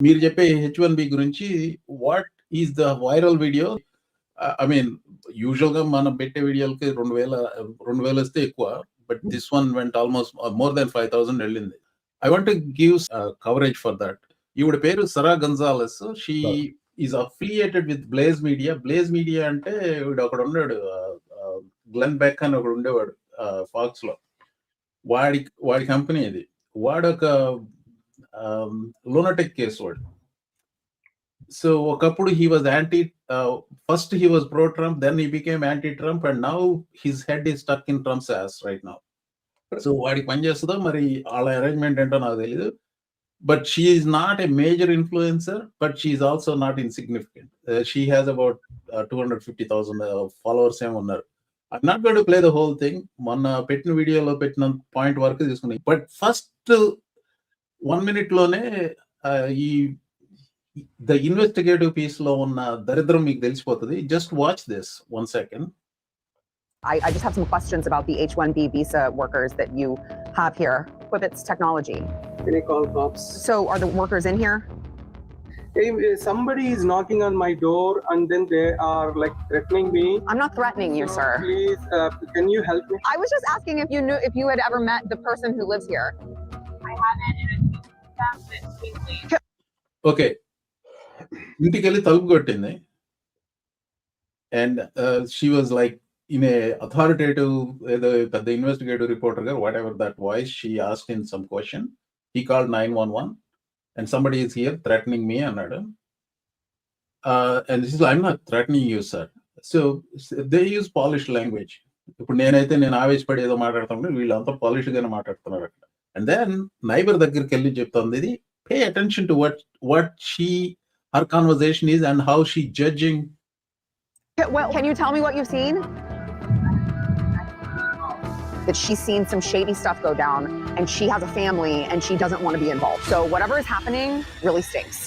మీరు చెప్పే H one B గురించి what is the viral video I mean యూజువల్గా మనం పెట్టే వీడియోలకి రెండు వేల రెండు వేలు వస్తే ఎక్కువ but this one went almost more than five thousand వెళ్ళింది. I want give coverage for that ఈవిడ పేరు Sara Gonzales she is affiliated with Blaze Media Blaze Media అంటే వీడు ఒకడు ఉన్నాడు గ్లెన్ బెక్ అని ఒకడు ఉండేవాడు ఫాక్స్లో. వాడి వాడి కంపెనీ ఇది. వాడు ఒక లోనటెక్ కేసు వాడు. సో ఒకప్పుడు he was anti first he was pro Trump then he became anti Trump and now his head is stuck in Trump's ass right now so వాడికి పని చేస్తుందో? మరి వాళ్ళ అరేంజ్మెంట్ ఏంటో నాకు తెలియదు but she is not a major influencer but she is also not insignificant she has about two hundred fifty thousand followers ఏమి ఉన్నారు. I not god play the whole thing మొన్న పెట్టిన వీడియోలో పెట్టిన పాయింట్ వరకు తీసుకున్నాయి బట్ ఫస్ట్ వన్ మినిట్ లోనే ఈ ద ఇన్వెస్టిగేటివ్ పీస్ లో ఉన్న దరిద్రం మీకు తెలిసిపోతుంది just watch this one second I, I just have some questions about the H-1B visa workers that you have here with its technology. Can I call cops? So are the workers in here? Hey, uh, somebody is knocking on my door and then they are like threatening me. I'm not threatening you, So sir. Please, uh, can you help me? I was just asking if you knew if you had ever met the person who lives here. I haven't, okay. ఇంటికి వెళ్ళి తలుపు కొట్టింది. And she was like in a authoritative ఏదో పెద్ద investigative reporter గారు whatever that voice she ask in some question he call nine one one and somebody is here threatening me అన్నాడు and this I'm not threatening you sir so they use polish language ఇప్పుడు నేనైతే నేను ఆవేశపడి ఏదో మాట్లాడుతున్నాను వీళ్ళంతా polish గానే మాట్లాడుతున్నారు అక్కడ. అండ్ దెన్ నైబర్ దగ్గరికి వెళ్ళి చెప్తుంది ఇది pay attention to what what she her conversation is and how she judging Ca- Well, can you tell me what you've seen? That she's seen some shady stuff go down and she has a family and she doesn't want to be involved. So whatever is happening really stinks.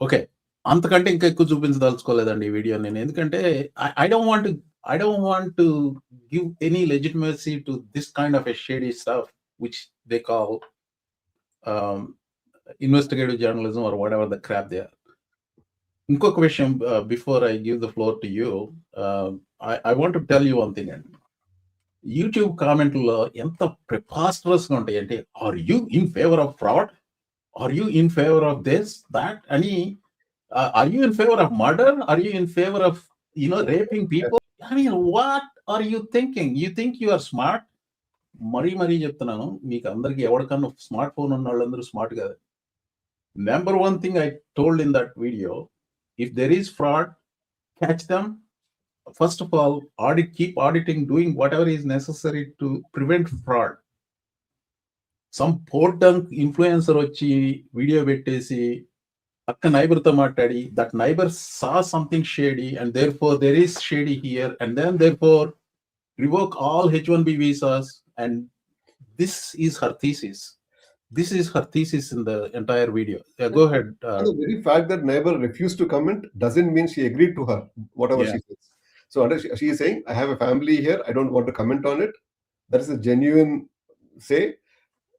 Okay అంతకంటే ఇంకా ఎక్కువ చూపించదలుచుకోలేదండి ఈ video నేను ఎందుకంటే I don't want I don't want to give any legitimacy to this kind of a shady stuff which they call investigative journalism or whatever the crap they are ఇంకొక విషయం before I give the floor to you I want to tell you one thing అండి YouTube కామెంట్లో ఎంత ప్రిపాస్టరస్గా ఉంటాయి అంటే are you in favour of fraud are you in favour of this that అని are you in favour of murder are you in favour of you know raping people I mean what are you thinking you think you are smart మరీ మరీ చెప్తున్నాను మీకు అందరికీ ఎవరికన్నా smart phone ఉన్న వాళ్ళందరూ smart కాదు. Number one thing I told in that video if there is fraud catch them first of all audit keep auditing doing whatever is necessary to prevent fraud some పోర్టంక్ influencer వచ్చి video పెట్టేసి అక్క నైబర్తో మాట్లాడి that neighbour saw something shady and therefore there is shady here and then therefore revoke all H one B visas and this is her thesis. This is her thesis in the entire video. Yeah, go ahead. Uh, And the very fact that neighbor refused to comment doesn't mean she agreed to her, whatever Yeah. she says. So under, she, she is saying, I have a family here, I don't want to comment on it. That is a genuine say,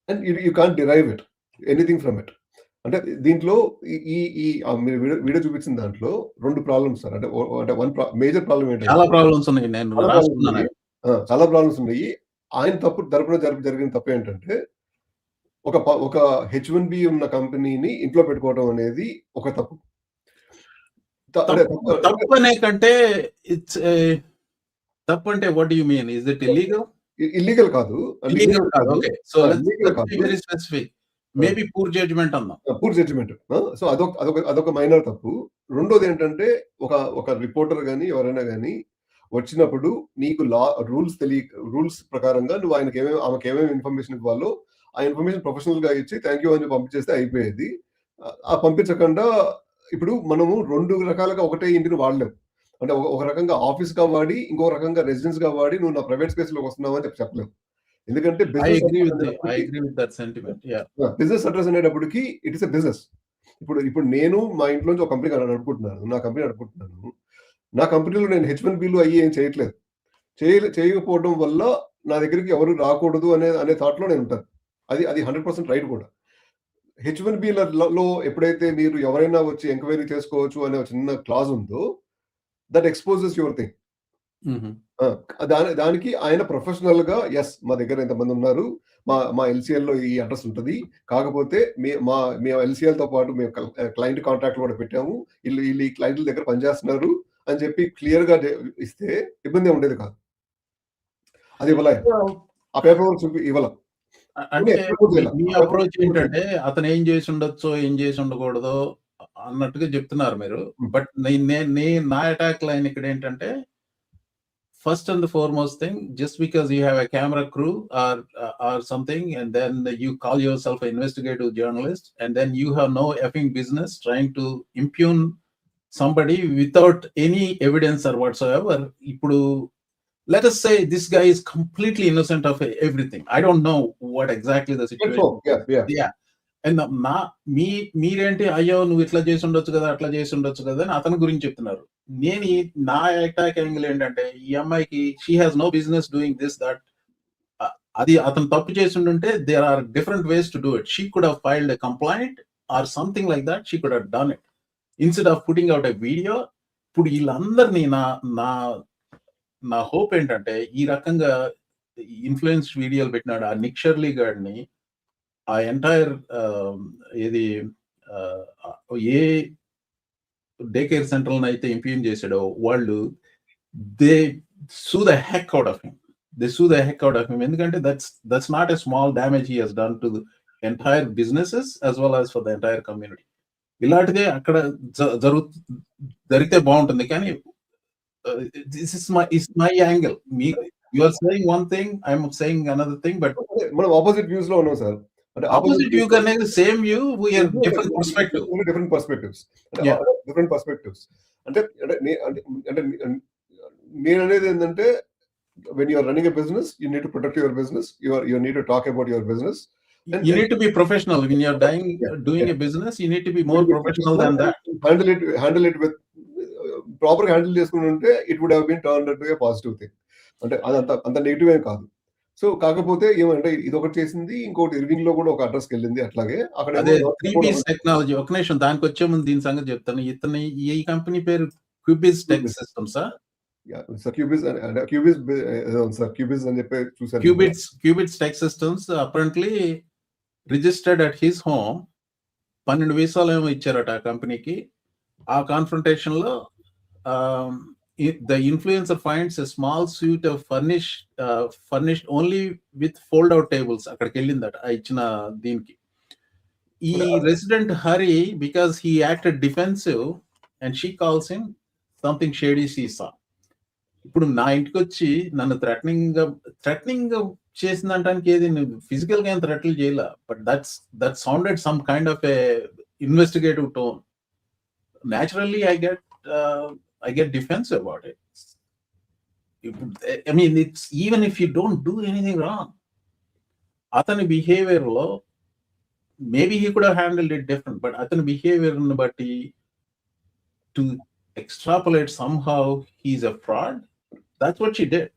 and you, you can't derive it, anything from it. అంటే దీంట్లో ఈ- ఈ ఈ ఆ మీరు video video చూపించిన దాంట్లో రెండు ప్రాబ్లమ్స్ సార్ అంటే ఓ- అంటే వన్ మేజర్ ప్రాబ్లం చాలా ఏంటంటే ప్రాబ్లమ్స్ ఉన్నాయి నేను చాలా రాసుకున్నాను ఉన్నాయి. ఆ, చాలా ప్రాబ్లమ్స్ ఉన్నాయి ఆయన తప్పు తరపున జరి- జరిగిన తప్పు ఏంటంటే ఒక ఒక హెచ్ వన్ బి ఉన్న కంపెనీని ఇంట్లో పెట్టుకోవడం అనేది ఒక తప్పు. తప్పు అనే కంటే ఇట్స్ తప్పు అంటే what you mean is it illegal illegal కాదు. ఇల్లీగల్ కాదు okay so. Very specific maybe poor judgement అందాం పూర్ జడ్జిమెంట్ సో అదొక అదొక అదొక మైనర్ తప్పు. రెండోది ఏంటంటే ఒక ఒక రిపోర్టర్ కానీ ఎవరైనా కానీ వచ్చినప్పుడు నీకు లా రూల్స్ తెలియ రూల్స్ ప్రకారంగా నువ్వు ఆయనకి ఏమేమి ఆమెకి ఏమేమి ఇన్ఫర్మేషన్ ఇవ్వాలో ఆ ఇన్ఫర్మేషన్ ప్రొఫెషనల్గా ఇచ్చి థ్యాంక్ యూ అని పంపించేస్తే అయిపోయేది. ఆ- పంపించకుండా ఇప్పుడు మనము రెండు రకాలుగా ఒకటే ఇంటిని వాడలేం అంటే ఒక- రకంగా ఆఫీస్గా వాడి ఇంకో రకంగా రెసిడెన్స్గా వాడి నువ్వు నా ప్రైవేట్ స్పేస్లోకి వస్తున్నావు అని చెప్పి చెప్పలేము. ఎందుకంటే బిజినెస్ అడ్రస్ అనేటప్పటికి ఇట్ ఇస్ ఎ బిజినెస్ ఇప్పుడు ఇప్పుడు నేను మా ఇంట్లోంచి ఒక కంపెనీ నడుపుకుంటున్నాను నా కంపెనీ నడుపుకుంటున్నాను నా కంపెనీలో నేను హెచ్ వన్ బిలు అయ్యి ఏం చేయట్లేదు. చేయ చేయకపోవడం వల్ల నా దగ్గరికి ఎవరు రాకూడదు అనే అనే థాట్లో నేను ఉంటాను. అది అది హండ్రెడ్ పర్సెంట్ రైట్ కూడా. హెచ్ వన్ ఎప్పుడైతే మీరు ఎవరైనా వచ్చి ఎంక్వైరీ చేసుకోవచ్చు అనే ఒక చిన్న క్లాజ్ ఉందో దట్ ఎక్స్పోజెస్ యువర్ థింగ్. దాని దానికి ఆయన ప్రొఫెషనల్గా ఎస్ మా దగ్గర ఎంతమంది ఉన్నారు మా మా LCL లో ఈ అడ్రస్ ఉంటుంది. కాకపోతే మీ మా మేము LCL తో పాటు మేము క్లయింట్ కాంట్రాక్ట్ కూడా పెట్టాము. వీళ్ళు వీళ్ళు ఈ క్లయింట్ల దగ్గర పనిచేస్తున్నారు. అని చెప్పి క్లియర్గా ఇస్తే ఇబ్బంది ఉండేది కాదు. అది ఇవ్వలే. ఆ పేపర్ వర్క్ చూపి ఇవ్వాల. మీ అప్రోచ్ ఏంటంటే అతను ఏం చేసి ఉండొచ్చో ఏం చేసి ఉండకూడదో అన్నట్టుగా చెప్తున్నారు మీరు. బట్ నేను నా అటాక్ లైన్ ఇక్కడ ఏంటంటే first and foremost thing just because you have a camera crew or or something and then you call yourself investigative journalist and then you have no effing business trying to impugn somebody without any evidence or whatsoever ఇప్పుడు let us say this guy is completely innocent of everything. I don't know what exactly the situation. Yeah, yeah. And నా మీ మీరేంటి అయ్యో నువ్వు ఇట్లా చేసి ఉండొచ్చు కదా అట్లా చేసి ఉండొచ్చు కదా అని అతని గురించి చెప్తున్నారు నేను నా అటాక్ యాంగిల్ ఏంటంటే ఈ అమ్మాయికి she has no business doing this that అది అతను తప్పు చేసి ఉంటే there are different ways to do it she could have filed complaint or something like that she could done it instead of putting out a video ఇప్పుడు వీళ్ళందరినీ నా నా నా హోప్ ఏంటంటే ఈ రకంగా ఇన్ఫ్లుయెన్స్ వీడియోలు పెట్టినాడు ఆ నిక్షర్లీ గాడిని ఆ ఎంటైర్ ఏది ఏ డే కేర్ సెంటర్ అయితే ఇంప్లిమెంట్ చేశాడో వాళ్ళు they sue the heck out of him they sue the heck out of him ఎందుకంటే that's that's not a small damage he he's done to entire businesses as well as for the entire community ఇలాంటిదే అక్కడ జరుగు జరిగితే బాగుంటుంది. కానీ this is my is my angle me you are saying one thing I'm saying another thing but మనం opposite వ్యూస్లో ఉన్నాం sir. అంటే ఆపోజిట్ వ్యూ అనేది same view we're different perspective different perspectives. Different perspectives అంటే అంటే నేను అనేది ఏంటంటే when you're running a business you need to protect your business your you need to talk about your business you need to be professional. When you're dying doing a business you need to be more professional than that. Handle it handle it with proper handle చేసుకుని ఉంటే it would have been turn to a positive thing అంటే అది అంత అంత negative ఏం కాదు. So కాకపోతే ఏమంటే ఇది ఒకటి చేసింది ఇంకోటి ఇర్వింగ్లో కూడా ఒక అడ్రస్కి వెళ్ళింది అట్లాగే. అక్కడ టెక్నాలజీ ఒక నిమిషం దానికి వచ్చే ముందు దీని సంగతి చెప్తాను. ఇతని ఈ కంపెనీ పేరు Qubits tech systems sir Qubits Qubits sir Qubits అని చెప్పి చూసాను Qubits Qubits tech systems apparently registered at his home పన్నెండు వీసాలు ఏమో ఇచ్చారట ఆ కంపెనీకి. ఆ కాన్ఫrontation లో the influencer finds a small suite of furnish furnished only with fold out tables అక్కడికి వెళ్ళిందట ఆ ఇచ్చిన దీనికి. ఈ resident Hari because he acted defensive and she calls him something shady సీసా ఇప్పుడు నా ఇంటికి వచ్చి నన్ను థ్రెటనింగ్ థ్రెటనింగ్ చేసింది అంటానికి ఏది ఫిజికల్గా ఏం థ్రెట్లు చేయలే? But that's that sounded some kind of a investigative tone naturally I get I get defence about it I mean it's even if you don't do anything wrong అతని బిహేవియర్లో maybe he could handle it different but అతని బిహేవియర్ని బట్టి to extrapolate somehow he's a fraud that's what she did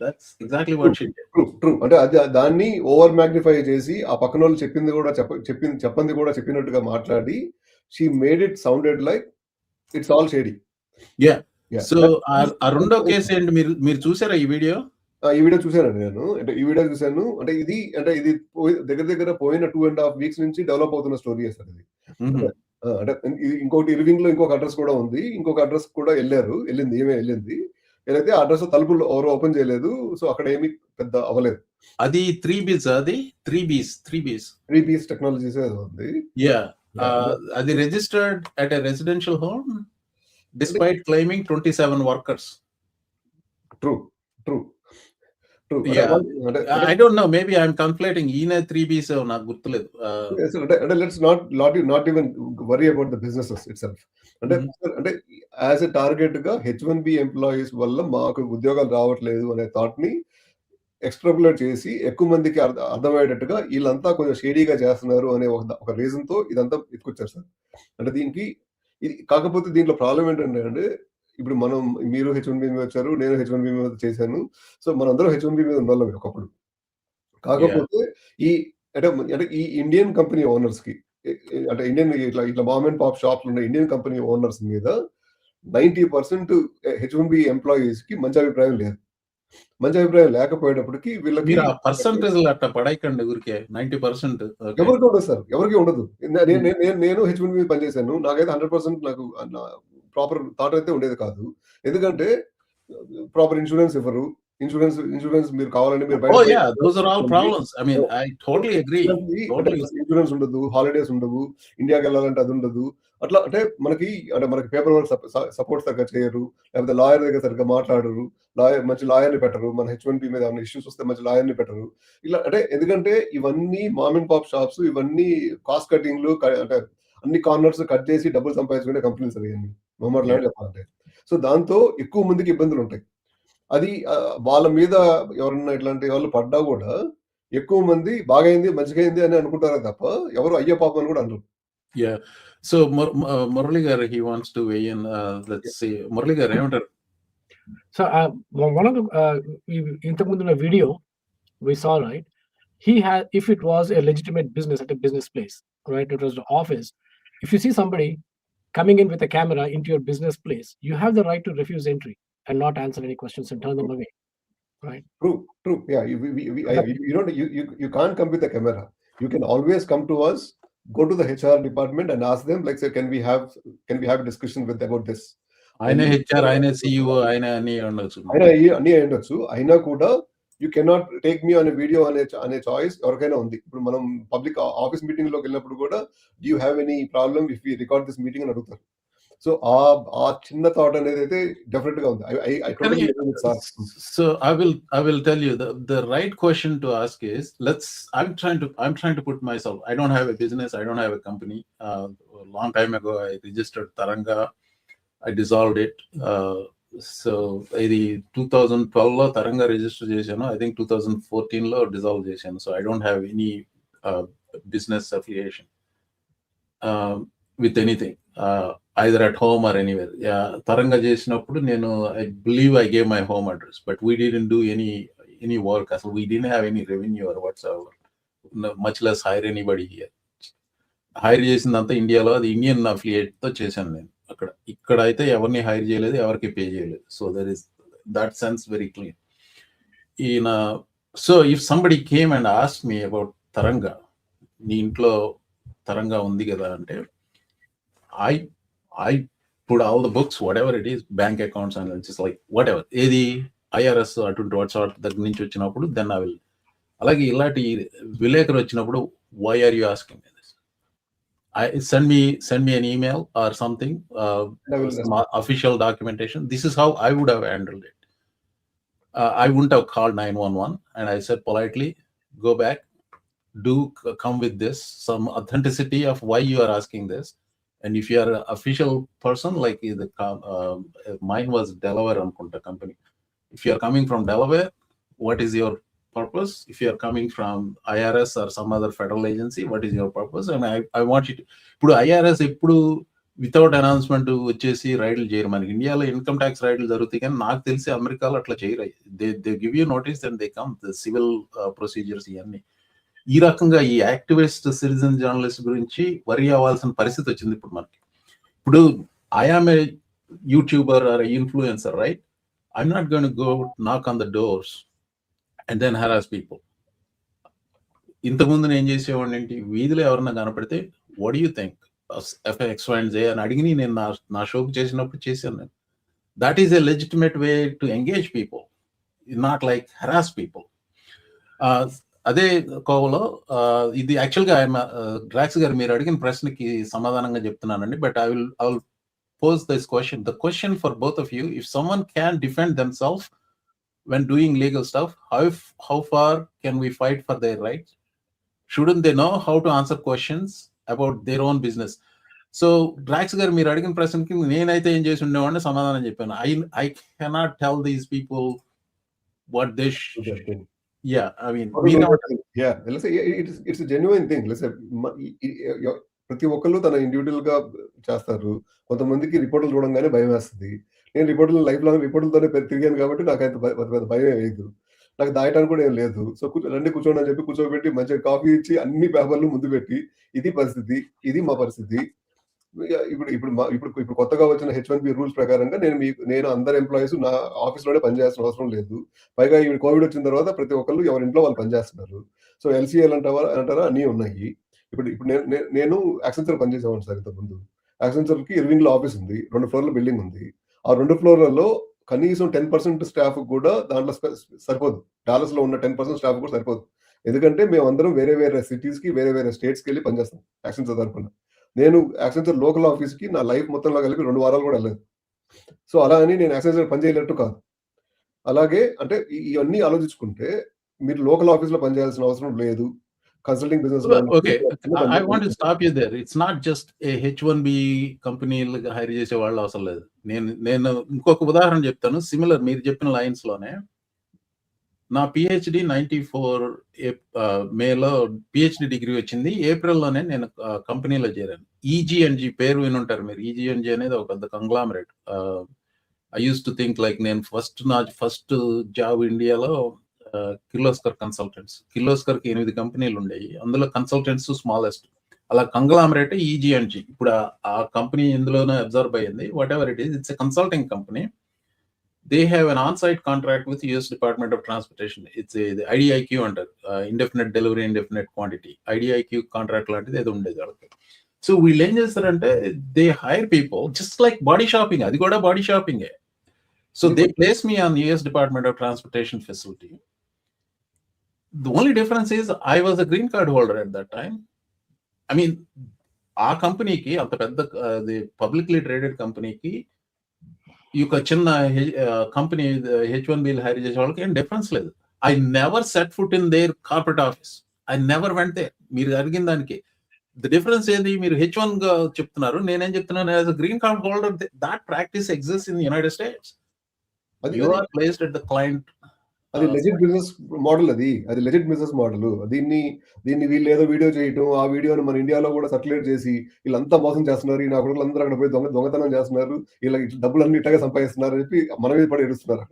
that's exactly what she true true అంటే అది దాన్ని over magnify చేసి ఆ పక్కన వాళ్ళు చెప్పింది కూడా చెప్ప చెప్పింది చెప్పంది కూడా చెప్పినట్టుగా మాట్లాడి she made it sounded like it's all shady Yeah. So ఆ రెండో కేసు ఏంటి? మీరు మీరు చూసారా ఈ వీడియో? ఈ వీడియో చూశానండి నేను. అంటే ఈ వీడియో చూశాను. అంటే ఇది అంటే ఇది దగ్గర దగ్గర పోయిన టూ అండ్ హాఫ్ వీక్స్ నుంచి డెవలప్ అవుతున్న స్టోరీ సార్ ఇది. అంటే ఇంకోటి ఇర్వింగ్లో ఇంకొక అడ్రస్ కూడా ఉంది. ఇంకొక అడ్రస్ కూడా వెళ్ళారు. వెళ్ళింది ఏమే వెళ్ళింది. ఏదైతే అడ్రస్ తలుపులు ఎవరు ఓపెన్ చేయలేదు. సో అక్కడ ఏమి పెద్ద అవ్వలేదు. అది త్రీ బీస్ అది? Three Bs three Bs three Ps technologies ఉంది. యా అది registered at a residential home despite claiming twenty seven workers true true. I don't know maybe I'm conflating ఈయన త్రీ బీస్ నాకు గుర్తులేదు. అంటే let's not not not even worry about the businesses itself అంటే. అంటే as ఎ టార్గెట్గా H one B employees వల్ల మాకు ఉద్యోగాలు రావట్లేదు అనే థాట్ని ఎక్స్ట్రాపులేట్ చేసి ఎక్కువ మందికి అర్థ- అర్థమయ్యేటట్టుగా వీళ్ళంతా కొంచెం షేడీగా చేస్తున్నారు అనే ఒక ఒక రీజన్తో ఇదంతా ఎత్తుకొచ్చారు సార్ అంటే దీనికి ఇది కాకపోతే దీంట్లో ప్రాబ్లం ఏంటంటే అంటే ఇప్పుడు మనం మీరు హెచ్ వన్ బి మీద వచ్చారు నేను హెచ్ వన్ బి మీద చేశాను. సో మనందరం హెచ్ వన్ బి మీద ఉన్న ఒకప్పుడు. కాకపోతే ఈ అంటే అంటే ఈ ఇండియన్ కంపెనీ ఓనర్స్కి అంటే ఇండియన్ ఇట్లా ఇట్లా మామ్ అండ్ పాప్ షాప్లు ఉన్న ఇండియన్ కంపెనీ ఓనర్స్ మీద ninety percent H one B ఎంప్లాయీస్కి మంచి అభిప్రాయం లేదు. మంచి అభిప్రాయం లేకపోయేటప్పటికి వీళ్ళకి పర్సంటేజ్ అట్లా పడైకండి ఊరికే నైన్టీ పర్సెంట్ ఎవరికి ఉండదు సార్ ఎవరికి ఉండదు. నే- నేను నేను హెచ్ వన్ మీద పనిచేశాను నాకైతే హండ్రెడ్ పర్సెంట్ నాకు ప్రాపర్ థాట్ అయితే ఉండేది కాదు. ఎందుకంటే ప్రాపర్ ఇన్సూరెన్స్ ఇవ్వరు. ఇన్సూరెన్స్ ఇన్సూరెన్స్ మీరు కావాలంటే మీరు Totally. ఇన్సూరెన్స్ ఉండదు హాలిడేస్ ఉండవు ఇండియాకి వెళ్ళాలంటే అది ఉండదు. అట్లా అంటే మనకి అంటే మనకి పేపర్ వర్క్ సపోర్ట్ సరిగ్గా చేయరు. లేకపోతే లాయర్ దగ్గర సరిగ్గా మాట్లాడరు. లాయర్ మంచి లాయర్ని పెట్టరు. మన హెచ్ వన్ పి మీద ఏమైనా ఇష్యూస్ వస్తే మంచి లాయర్ని పెట్టరు. ఇలా అంటే ఎందుకంటే ఇవన్నీ మామ్ అండ్ పాప్ షాప్స్ ఇవన్నీ కాస్ట్ కటింగ్లు అంటే అన్ని కార్నర్స్ కట్ చేసి డబ్బులు సంపాదించుకునే కంపెనీస్ అయ్యాయి మొహమ్మద్ లాంటి చెప్పాలంటే సో దాంతో ఎక్కువ మందికి ఇబ్బందులు ఉంటాయి. అది వాళ్ళ మీద ఎవరన్నా ఇట్లాంటి వాళ్ళు పడ్డా కూడా ఎక్కువ మంది బాగైంది మంచిగా అయింది అని అనుకుంటారే తప్ప ఎవరు అయ్యో పాపం అని కూడా అనరు. So Murali garu he wants to weigh in let's see Murali garu ఏమంటారు? So uh, one one of the uh, we- ఇంతకుముందు ఉన్న video we saw right. He had if it was a legitimate business at a business place, right? It coming in with a camera into your business place, you have the right to refuse entry and not answer any questions and turn them away. True, true. Yeah, you, we, we, we, I, you, you don't, you, you, you can't come with a camera. You can always come to us, go to the HR department and ask them, like, say, can we have, can we have a discussion with about this? ఆయనే HR ఆయనే CEO ఆయన అన్ని ఉండొచ్చు అయినా అయ్యి- అన్నీ అయి ఉండొచ్చు అయినా కూడా యూ కెనాట్ టేక్ మీ అనే వీడియో అనే అనే చాయిస్ ఎవరికైనా ఉంది ఇప్పుడు మనం పబ్లిక్ ఆఫీస్ మీటింగ్లోకి వెళ్ళినప్పుడు కూడా do have any problem if you record this meeting అని అడుగుతారు సో ఆ ఆ చిన్న థాట్ అనేది అయితే డెఫినెట్గా ఉంది I- I- I totally agree with sir. So I will I will tell you the, the right question to ask is let's I'm trying to I'm trying to put myself I don't have a business I don't have a company uh, a so ఇది two thousand ట్వెల్వ్లో Taranga register చేశాను. I think two thousand ఫోర్టీన్లో dissolve చేశాను. So I don't have any business affiliation with anything either at home or anywhere Taranga చేసినప్పుడు నేను I believe I gave my home address but we didn't do any any work అసలు we didn't have any revenue or what's much less hire anybody here hire చేసిందంతా ఇండియాలో అది Indian అఫిలియేట్తో చేశాను నేను. అక్కడ. ఇక్కడ అయితే ఎవరిని హైర్ చేయలేదు ఎవరికి పే చేయలేదు. So there is that sense very clean ఈయన so if somebody came and asked me about తరంగా నీ ఇంట్లో తరంగా ఉంది కదా అంటే I I put all the books whatever it is bank accounts and like whatever ఏది ఐఆర్ఎస్ అటువంటి WhatsApp దగ్గర నుంచి వచ్చినప్పుడు దెన్ ఐ విల్ అలాగే ఇలాంటి విలేకరు వచ్చినప్పుడు why are you asking I send me send me an email or something, uh, some official documentation. This is how I would have handled it. Uh, I wouldn't have called 911, and I said politely, go back, do come with this some authenticity of why you are asking this, and if you are an official person like the uh, mine was Delaware on company, if you are coming from Delaware, what is your purpose? If you are coming from IRS or some other federal agency, what is your purpose? And I, I want you to ఇప్పుడు IRS ఎప్పుడు without announcement వచ్చేసి రైడ్లు చేయరు. మనకి ఇండియాలో income tax రైడ్లు జరుగుతాయి కానీ నాకు తెలిసి అమెరికాలో అట్లా చేయరు. They they give you notice and they come the civil procedures ఇవన్నీ. ఈ రకంగా ఈ యాక్టివిస్ట్ సిటిజన్ జర్నలిస్ట్ గురించి వరి అవ్వాల్సిన పరిస్థితి వచ్చింది ఇప్పుడు మనకి. ఇప్పుడు I'm a YouTuber or influencer right I'm not gonna go knock on the doors and then harass people ఇంతకుముందు నేను చేసేవాడిని ఏంటి? వీధిలో ఎవరన్నా కనపడితే what you think FX and J అని అడిగి నేను నా నా షోకి చేసినప్పుడు చేశాను నేను. That is a legitimate way to engage people not like harass people అదే కోవలో ఇది యాక్చువల్గా డ్రాక్స్ గారు మీరు అడిగిన ప్రశ్నకి సమాధానంగా చెప్తున్నానండి but I will I will pose this question the question for both of you if someone can defend themself when doing legal stuff how how far can we fight for their rights shouldn't they know how to answer questions about their own business so Drax garu మీరు అడిగిన ప్రశ్నకి నేనైతే ఏం చేసి ఉండేవాడిని సమాధానం చెప్పాను I I cannot tell these people what they yeah I mean Yeah, let's say it- it's it's a genuine thing. Let's say మ- ఈ- ఈ- ఎ- ప్రతి ఒక్కళ్ళు తన ఇండివిజువల్గా చేస్తారు కొంతమందికి రిపోర్టులు చూడంగానే భయం వేస్తుంది నేను రిపోర్టులు లైఫ్ లాంగ్ రిపోర్టులతోనే తిరిగాను కాబట్టి నాకు అంత పెద్ద పెద్ద భయం వేయదు నాకు దాయటానికి కూడా ఏం లేదు. సో రండి కూర్చోండి అని చెప్పి కూర్చోబెట్టి మంచిగా కాఫీ ఇచ్చి అన్ని పేపర్లు ముందు పెట్టి ఇది పరిస్థితి ఇది మా పరిస్థితి. ఇప్పుడు ఇప్పుడు మా ఇప్పుడు ఇప్పుడు కొత్తగా వచ్చిన హెచ్ వన్ బి రూల్స్ ప్రకారంగా నేను మీకు నేను అందరు ఎంప్లాయీస్ నా ఆఫీస్లోనే పనిచేయాల్సిన అవసరం లేదు. పైగా ఈ కోవిడ్ వచ్చిన తర్వాత ప్రతి ఒక్కళ్ళు ఎవరి ఇంట్లో వాళ్ళు పనిచేస్తున్నారు. సో ఎల్సీఎల్ అంటావా అంటారా? అన్నీ ఉన్నాయి. ఇప్పుడు ఇప్పుడు నేను నేను- యాక్సెన్సర్ పనిచేసేవాడిని సార్ ఇంతకుముందు. ముందు యాక్సెంచర్కి లో ఆఫీస్ ఉంది. రెండు ఫ్లోర్ల బిల్డింగ్ ఉంది. ఆ రెండు ఫ్లోర్లలో కనీసం టెన్ పర్సెంట్ స్టాఫ్ కూడా దాంట్లో సరిపోదు. డాలర్స్లో ఉన్న టెన్ పర్సెంట్ స్టాఫ్ కూడా సరిపోదు. ఎందుకంటే మేము అందరం వేరే వేరే సిటీస్కి వేరే వేరే స్టేట్స్కి వెళ్ళి పనిచేస్తాం యాక్సెంచర్ తరపున. నేను యాక్సెంచర్ లోకల్ ఆఫీస్కి నా లైఫ్ మొత్తంలో కలిపి రెండు వారాలు కూడా వెళ్ళలేదు. సో అలా అని నేను యాక్సెంచర్ పనిచేయలేట్టు కాదు. అలాగే అంటే ఇవన్నీ ఆలోచించుకుంటే మీరు లోకల్ ఆఫీస్లో పనిచేయాల్సిన అవసరం లేదు. Consulting business okay I want stop you there it's not just a H one B కంపెనీలు హైర్ చేసే వాళ్ళు అవసరం లేదు. నేను నేను ఇంకొక ఉదాహరణ చెప్తాను. సిమిలర్ మీరు చెప్పిన లైన్స్లోనే నా పిహెచ్డి నైన్టీ ఫోర్ మేలో పిహెచ్డి డిగ్రీ వచ్చింది. ఏప్రిల్లోనే నేను కంపెనీలో చేరాను. E ఈజీఎన్జి పేరు వినుంటారు మీరు. E ఈజీఎన్జి అనేది ఒక పెద్ద conglomerate I use to think like నేను ఫస్ట్ నా ఫస్ట్ జాబ్ ఇండియాలో కిర్లోస్కర్ కన్సల్టెంట్స్. కిర్లోస్కర్కి ఎనిమిది కంపెనీలు ఉండేవి అందులో కన్సల్టెంట్స్ స్మాలెస్ట్. అలా కంగ్లామరేట్ ఈజీఎన్జి ఇప్పుడు ఆ- కంపెనీ ఇందులోనే అబ్జర్వ్ అయ్యింది. Whatever it is it's a consulting company they have an on site contract with US department of transportation it's IDIQ అంటారు. Indefinite delivery indefinite quantity IDIQ contract లాంటిది ఏదో ఉండేది వాళ్ళకి. సో వీళ్ళు ఏం చేస్తారంటే they hire people just like body shopping అది కూడా body షాపింగే so they place me on US department of transportation facility the only difference is I was a green card holder at that time. I mean, ఆ కంపెనీకి అంత పెద్ద అది publicly traded కంపెనీకి ఈ యొక్క చిన్న company H one bill hire చేసే వాళ్ళకి ఏం డిఫరెన్స్ లేదు. I never set foot in there corporate office I never went they మీరు అడిగిన దానికి. ద డిఫరెన్స్ ఏంది? మీరు హెచ్ వన్గా చెప్తున్నారు. నేనేం చెప్తున్నాను? As green card holder that practice exist in United States you are placed at the client అది లెజిట్ బిజినెస్ మోడల్ అది. అది లెజిట్ బిజినెస్ మోడల్ దీన్ని దీన్ని వీళ్ళు ఏదో వీడియో చేయటం ఆ వీడియోని మన ఇండియాలో కూడా సర్క్యులేట్ చేసి వీళ్ళంతా మోసం చేస్తున్నారు. ఈ నా కొడుకులు అందరూ అక్కడ పోయి దొంగ దొంగతనం చేస్తున్నారు. వీళ్ళ డబ్బులన్నీ ఇట్టగా సంపాదిస్తున్నారు అని చెప్పి మన మీద పడి ఏడుస్తున్నారు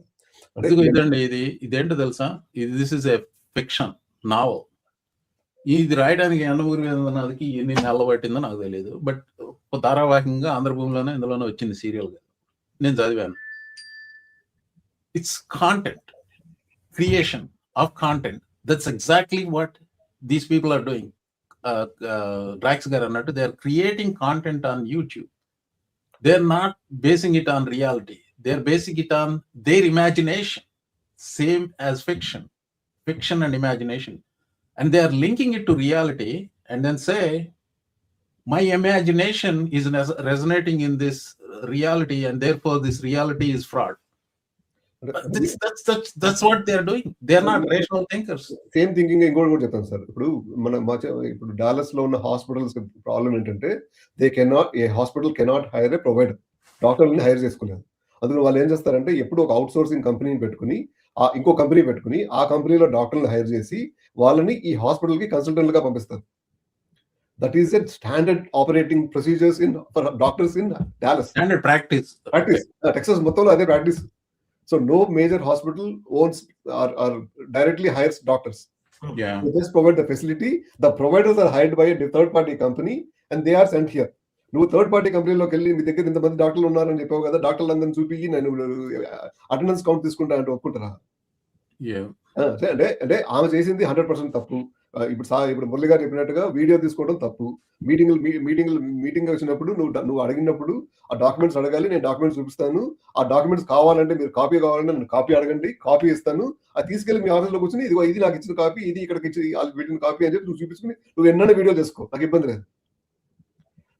ఇదండి ఇది ఇదేంటో తెలుసా? ఇది this is a fiction novel ఇది రాయడానికి ఎండమూరి నదికి ఎన్ని నెలలు పట్టిందో నాకు తెలియదు బట్ ధారావాహికంగా ఆంధ్రభూమిలోనే ఇందులోనే వచ్చింది సీరియల్గా. నేను చదివాను. It's content creation of content that's exactly what these people are doing uh, uh, they are creating content on YouTube. They're not basing it on reality. They're basing it on their imagination, same as fiction, fiction and imagination. And they are linking it to reality and then say, my imagination is resonating in this reality, and therefore this reality is fraud. That's, that's, that's, that's what they are doing. They are not rational thinkers. Same thinking ఇంకోటి కూడా చెప్తాను sir. ఇప్పుడు మన మా ఇప్పుడు డాలస్లో ఉన్న hospitals problem ఏంటంటే they cannot a hospital cannot hire a provider డాక్టర్ని హైర్ చేసుకోలేదు. అందులో వాళ్ళు ఏం చేస్తారంటే ఎప్పుడు ఒక అవుట్ సోర్సింగ్ కంపెనీని పెట్టుకుని ఆ ఇంకో కంపెనీ పెట్టుకుని ఆ కంపెనీలో డాక్టర్ని హైర్ చేసి వాళ్ళని ఈ హాస్పిటల్కి కన్సల్టెంట్గా పంపిస్తారు. That is a standard operating procedures in for doctors in Dallas Standard practice. Practice Texas మొత్తంలో అదే practice so no major hospital owns or or directly hires doctors Yeah. They just provide the facility. The providers are hired by a third party company and they are sent here. నువ్వు third party కంపెనీలోకి వెళ్ళి మీ దగ్గర ఇంతమంది డాక్టర్లు ఉన్నారని చెప్పావు కదా డాక్టర్లు అందరిని చూపించి నేను అటెండెన్స్ కౌంట్ తీసుకుంటా అంటే ఒప్పుకుంటారా అంటే అంటే ఆమె చేసింది హండ్రెడ్ పర్సెంట్ తప్పు ఇప్పుడు సా ఇప్పుడు మురళి గారు చెప్పినట్టుగా వీడియో తీసుకోవడం తప్పు. మీటింగ్ మీటింగ్ మీటింగ్ వచ్చినప్పుడు నువ్వు నువ్వు అడిగినప్పుడు ఆ డాక్యుమెంట్స్ అడగాలి నేను డాక్యుమెంట్స్ చూపిస్తాను. ఆ డాక్యుమెంట్స్ కావాలంటే మీరు కాపీ కావాలంటే నేను కాపీ అడగండి కాపీ ఇస్తాను. అది తీసుకెళ్ళి మీ ఆఫీస్లో కూర్చొని ఇది ఇది నాకు ఇచ్చిన కాపీ ఇది ఇక్కడికి ఇచ్చి వీటిని కాపీ అని చెప్పి నువ్వు చూపించుకుని నువ్వు ఎన్నైనా వీడియో చేసుకో నాకు ఇబ్బంది లేదు.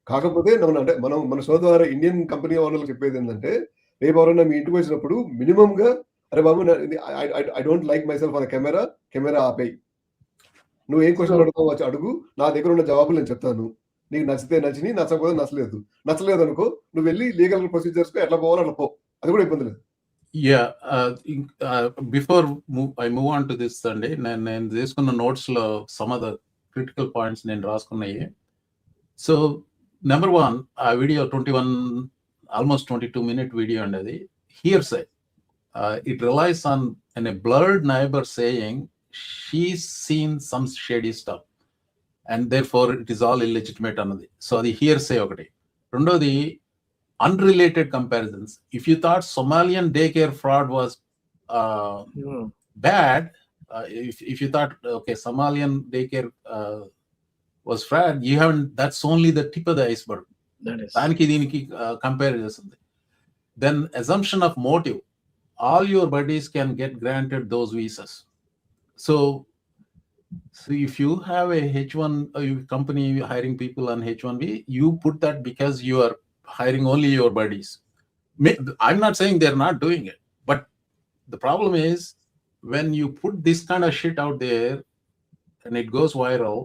కాకపోతే మనం అంటే మనం మన షో ద్వారా ఇండియన్ కంపెనీ ఓనర్లు చెప్పేది ఏంటంటే రేపు ఎవరైనా మీ ఇంటికి వచ్చినప్పుడు మినిమంగా అరే బాబు I don't like myself అనే కెమెరా కెమెరా ఆపేయి. నువ్వు ఏం క్వశ్చన్ అడుగుతావు వచ్చి అడుగు. నా దగ్గర ఉన్న జవాబులు నేను చెప్తాను. నీకు నచ్చితే నచ్చిని నచ్చకపోతే నచ్చలేదు. నచ్చలేదు అనుకో నువ్వు వెళ్ళి లీగల్ ప్రొసీజర్స్ ఎట్లా పోవాలో అట్లా పో. అది కూడా ఇబ్బంది లేదు. Yeah before I move on to this అండి నేను నేను తీసుకున్న నోట్స్లో some of the critical points నేను రాసుకున్నాయి. సో నెంబర్ వన్ ఆ video twenty one almost twenty two minute video అండి అది. హియర్ సై it relies on and a blurred neighbor saying she's seen some shady stuff and therefore it is all illegitimate అన్నది so అది hearsay ఒకటి రెండోది unrelated comparisons if you thought Somalian day care fraud was Hmm. bad, uh, if, if you thought, okay, Somalian daycare uh, was fraud, you haven't, that's only the tip of the iceberg. That is. దానికి దీనికి compare చేస్తుంది then assumption of motive all your buddies can get granted those visas So so if you have a H one company hiring people on H one B you put that because you are hiring only your buddies. May- I'm not saying they're not doing it, but the problem is when you put this kind of shit out there and it goes viral,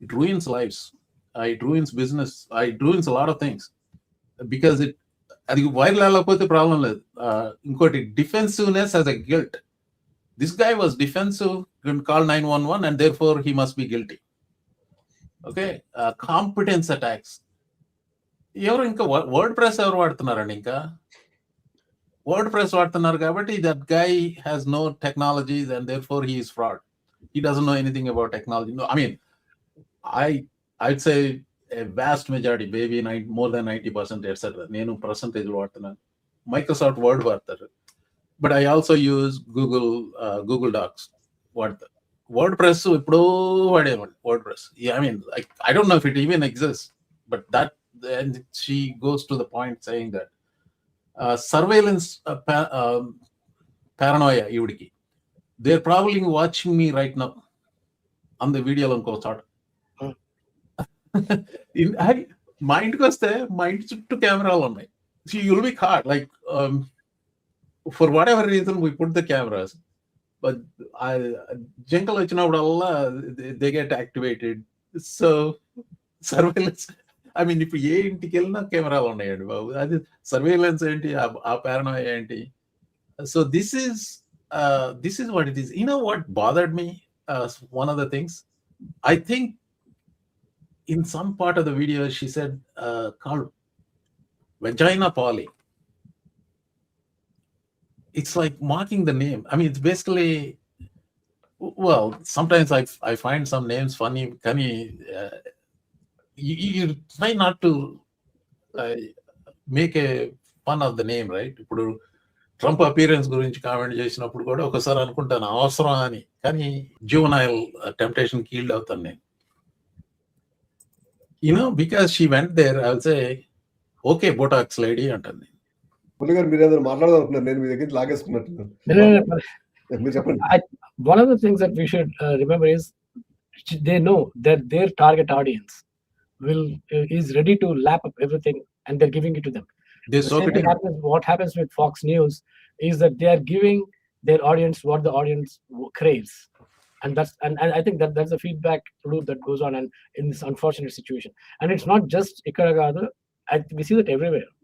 it ruins lives. Uh, it ruins business. Uh, it ruins a lot of things because it అది viral అవ్వకపోతే problem లేదు Uh, ఇంకోటి డిఫెన్సివ్నెస్ as a guilt this guy was defensive call nine one one and therefore he must be guilty okay competence attacks ఎవరు ఇంకా word press ఎవరు వాడుతున్నారండి ఇంకా? Word press వాడుతున్నారు కాబట్టి that guy has no technologies and therefore he's fraud he doesn't know anything about technology I mean I I'd say vast majority maybe nine more than ninety percent etcetera నేను percentage వాడుతున్నాను. Microsoft Word వాడతారు. But I also use Google Google docs వాడతారు word press ఎప్పుడో వాడేవాడు WordPress I mean I don't know if it even exist but that and she goes to the point saying that uh, surveillance uh, pa- um, paranoia ఈవిడికి they're probably watching me right now on the video ఇంకో చోట Hmm. In- I- మా ఇంటికి వస్తే మా ఇంటి చుట్టూ కెమెరాలు ఉన్నాయి so you'll be caught like for whatever reason we put the cameras but జంకలు వచ్చినప్పుడల్లా they get activated so surveillance I mean ఇప్పుడు ఏ ఇంటికి వెళ్ళినా కెమెరాలు ఉన్నాయండి బాబు. అది సర్వేలెన్స్ ఏంటి? ఆ- ఆ పేరణం ఏంటి? So this is this is what it is you know what bothered me one of the things I think in some part of the video she said uh, called vagina poly. it's like mocking the name i mean it's basically well sometimes i i find some names funny funny uh, you, you try not to uh, make a fun of the name right ఇప్పుడు Trump appearance గురించి comment చేసినప్పుడు కూడా ఒకసారి అనుకుంటాను అవసరం అని కానీ జూవనైల్ temptation కీల్డ్ అవుతాను నేను you know because she went there i'll say okay botox lady అంటుంది మురళి గారు మీరు ఏదైనా మాట్లాడదాం అనుకున్నారు నేను మీ దగ్గర నుంచి లాగేసుకున్నట్టున్నాను No, no, no, but మీరు చెప్పండి one of the things that we should uh, remember is sh- they know that their target audience will uh, is ready to lap up everything and they're giving it to them. they The so same thing happens, what happens with Fox News is that they are giving their audience what the audience w- craves. And that's and, and I think that that's the feedback loop that goes on and in this unfortunate situation. And it's not just Ikaragada, I, we see that everywhere.